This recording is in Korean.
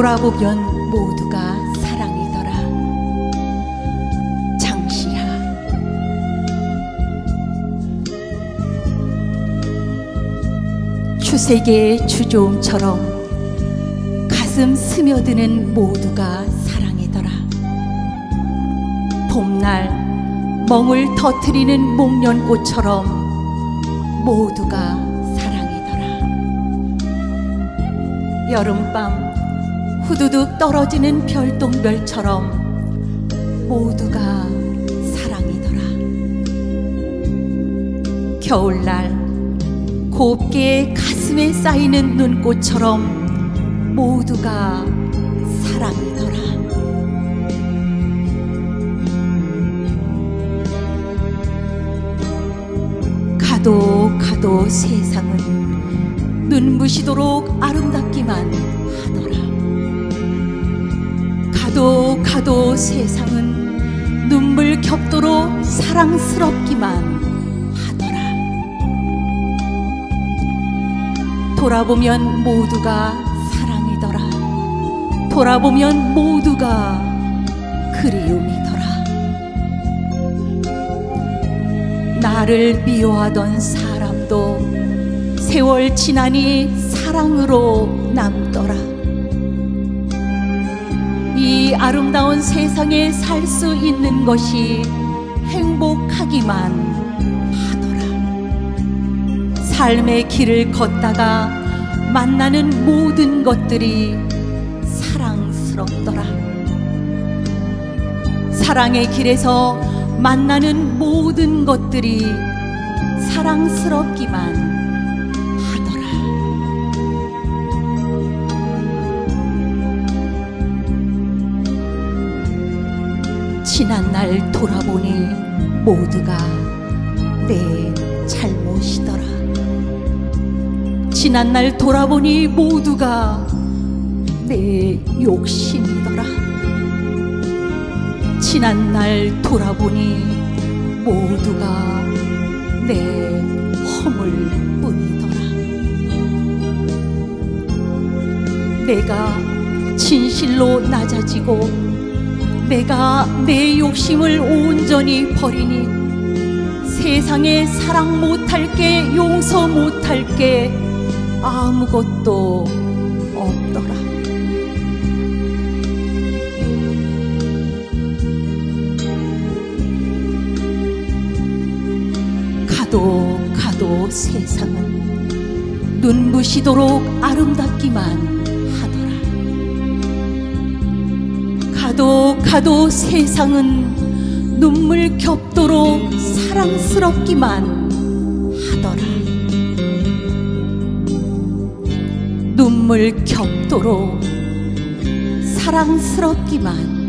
돌아보면 모두가 사랑이더라. 장시하 추세계의 주조음처럼 가슴 스며드는 모두가 사랑이더라. 봄날 멍을 터트리는 목련꽃처럼 모두가 사랑이더라. 여름밤 후두둑 떨어지는 별똥별처럼 모두가 사랑이더라. 겨울날 곱게 가슴에 쌓이는 눈꽃처럼 모두가 사랑이더라. 가도 가도 세상은 눈부시도록 아름답기만 하더라. 가도 가도 세상은 눈물 겹도록 사랑스럽기만 하더라. 돌아보면 모두가 사랑이더라. 돌아보면 모두가 그리움이더라. 나를 미워하던 사람도 세월 지나니 사랑으로 남더라. 이 아름다운 세상에 살 수 있는 것이 행복하기만 하더라. 삶의 길을 걷다가 만나는 모든 것들이 사랑스럽더라. 사랑의 길에서 만나는 모든 것들이 사랑스럽기만 지난 날 돌아보니 모두가 내 잘못이더라. 지난 날 돌아보니 모두가 내 욕심이더라. 지난 날 돌아보니 모두가 내 허물 뿐이더라. 내가 진실로 낮아지고 내가 내 욕심을 온전히 버리니 세상에 사랑 못할 게 용서 못할 게 아무것도 없더라. 가도 가도 세상은 눈부시도록 아름답기만 가도 가도 세상은 눈물 겹도록 사랑스럽기만 하더라. 눈물 겹도록 사랑스럽기만